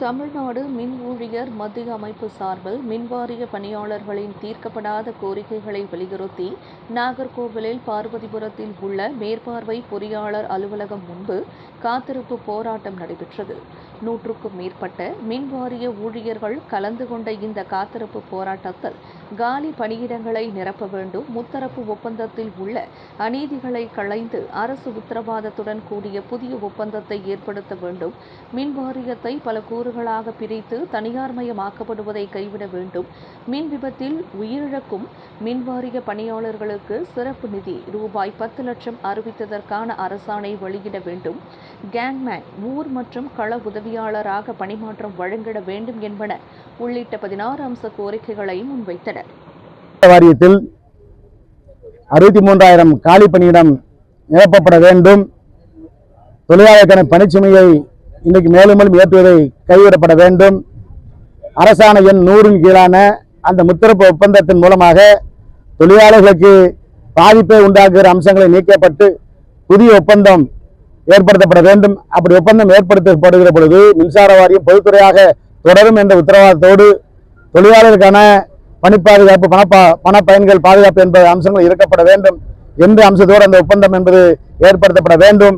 தமிழ்நாடு மின் ஊழியர் மத்திய அமைப்பு சார்பில் மின்வாரிய பணியாளர்களின் தீர்க்கப்படாத கோரிக்கைகளை வலியுறுத்தி நாகர்கோவிலில் பார்வதிபுரத்தில் உள்ள மேற்பார்வை பொறியாளர் அலுவலகம் முன்பு காத்திருப்பு போராட்டம் நடைபெற்றது. நூற்றுக்கும் மேற்பட்ட மின்வாரிய ஊழியர்கள் கலந்து கொண்ட இந்த காத்திருப்பு போராட்டத்தில் காலி பணியிடங்களை நிரப்ப வேண்டும் முத்தரப்பு ஒப்பந்தத்தில் உள்ள அநீதிகளை களைந்து அரசு உத்தரவாதத்துடன் கூடிய புதிய ஒப்பந்தத்தை ஏற்படுத்த வேண்டும். மின் வாரியத்தை பல பிரிவுகளாக பிரித்து தனியார்மயமாக்கப்படுவதை கைவிட வேண்டும். மின் விபத்தில் உயிரிழக்கும் மின்வாரிய பணியாளர்களுக்கு சிறப்பு நிதி ரூபாய் பத்து லட்சம் அறிவித்ததற்கான அரசாணை வெளியிட வேண்டும். கேங்மேன் ஊர் மற்றும் கள உதவியாளராக பணிமாற்றம் வழங்கிட வேண்டும் என்பன உள்ளிட்ட பதினாறு அம்ச கோரிக்கைகளை முன்வைத்தனர். வாரியத்தில் அறுபத்தி மூன்றாயிரம் காலி பணியிடம் நிரப்பப்பட வேண்டும். தொழிலாளருக்கான பணிச்சுமையை இன்றைக்கு மேலும் மேலும் ஏற்றுவதை கைவிடப்பட வேண்டும். அரசாணை எண் நூறின் கீழான அந்த முத்தரப்பு ஒப்பந்தத்தின் மூலமாக தொழிலாளர்களுக்கு பாதிப்பை உண்டாக்குகிற அம்சங்களை நீக்கப்பட்டு புதிய ஒப்பந்தம் ஏற்படுத்தப்பட வேண்டும். அப்படி ஒப்பந்தம் ஏற்படுத்தப்படுகிற பொழுது மின்சார வாரியம் பொதுத்துறையாக தொடரும் என்ற உத்தரவாதத்தோடு தொழிலாளருக்கான பணி பாதுகாப்பு பணப்பா பண பயன்கள் பாதுகாப்பு என்பது அம்சங்கள் இருக்கப்பட வேண்டும். என்ற அம்சத்தோடு அந்த ஒப்பந்தம் என்பது ஏற்படுத்தப்பட வேண்டும்.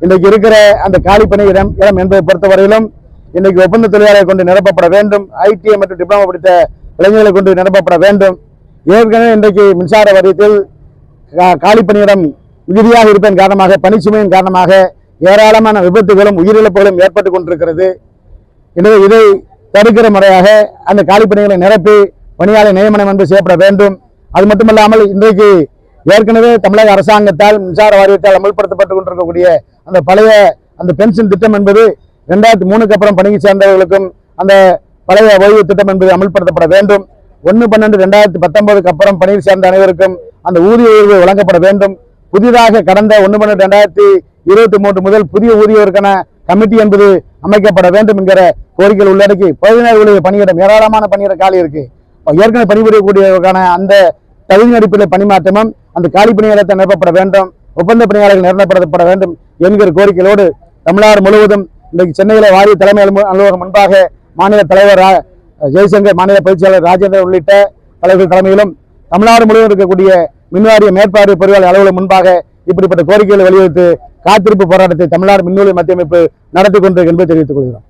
இன்றைக்கு இருக்கிற அந்த காலிப்பணி இடம் இடம் என்பதை பொறுத்தவரையிலும் இன்றைக்கு ஒப்பந்த தொழிலாளரை கொண்டு நிரப்பப்பட வேண்டும். ஐடிஐ மற்றும் டிப்ளமோ படித்த இளைஞர்களை கொண்டு நிரப்பப்பட வேண்டும். ஏற்கனவே இன்றைக்கு மின்சார வாரியத்தில் கா- மிகுதியாக இருப்பதன் காரணமாக பணிச்சுமையின் காரணமாக ஏராளமான விபத்துகளும் உயிரிழப்புகளும் ஏற்பட்டு கொண்டிருக்கிறது. எனவே இதை தடுக்கிற முறையாக அந்த காலிப்பணிகளை நிரப்பி பணியாளர் நியமனம் என்று செய்யப்பட வேண்டும். அது மட்டுமல்லாமல் இன்றைக்கு ஏற்கனவே தமிழக அரசாங்கத்தால் மின்சார வாரியத்தால் அமல்படுத்தப்பட்டு கொண்டிருக்கக்கூடிய அந்த பழைய அந்த பென்ஷன் திட்டம் என்பது ரெண்டாயிரத்தி மூணுக்கு அப்புறம் பணிக்கு சேர்ந்தவர்களுக்கும் அந்த பழைய ஓய்வு திட்டம் என்பது அமல்படுத்தப்பட வேண்டும். ஒன்று பன்னெண்டு ரெண்டாயிரத்தி பத்தொன்பதுக்கு அப்புறம் பணியில் சேர்ந்த அனைவருக்கும் அந்த ஊதிய உயர்வு வழங்கப்பட வேண்டும். புதிதாக கடந்த ஒன்று பன்னெண்டு ரெண்டாயிரத்தி இருபத்தி மூன்று முதல் புதிய ஊதியவருக்கான கமிட்டி என்பது அமைக்கப்பட வேண்டும் என்கிற கோரிக்கைகள் உள்ளடக்கி பகுதியினர்களுடைய ஊழியர் பணியிடம் ஏராளமான பணியிட காலி இருக்கு. ஏற்கனவே பணிபுரியக்கூடியவர்களுக்கான அந்த தகுதி அடிப்படையில் பணிமாற்றமும் அந்த காலி பணியாளத்தை நிரப்பப்பட வேண்டும். ஒப்பந்த பணியாளர்கள் நிரப்பப்படப்பட வேண்டும் என்கிற கோரிக்கையோடு தமிழ்நாடு முழுவதும் இன்றைக்கு சென்னையில் வாரிய தலைமை அலுவலகம் முன்பாக மாநில தலைவர் ஜெய்சங்கர் மாநில பயிற்சியாளர் ராஜேந்திரன் உள்ளிட்ட தலைவர்கள் தலைமையிலும் தமிழ்நாடு முழுவதும் இருக்கக்கூடிய மின்வாரிய மேற்பார்வை பொறியாளர் அலுவலகம் முன்பாக இப்படிப்பட்ட கோரிக்கைகளை வலியுறுத்தி காத்திருப்பு போராட்டத்தை தமிழ்நாடு மின்வெளி மத்திய அமைப்பு நடத்தி கொண்டிருக்கு என்பதை தெரிவித்துக் கொள்கிறோம்.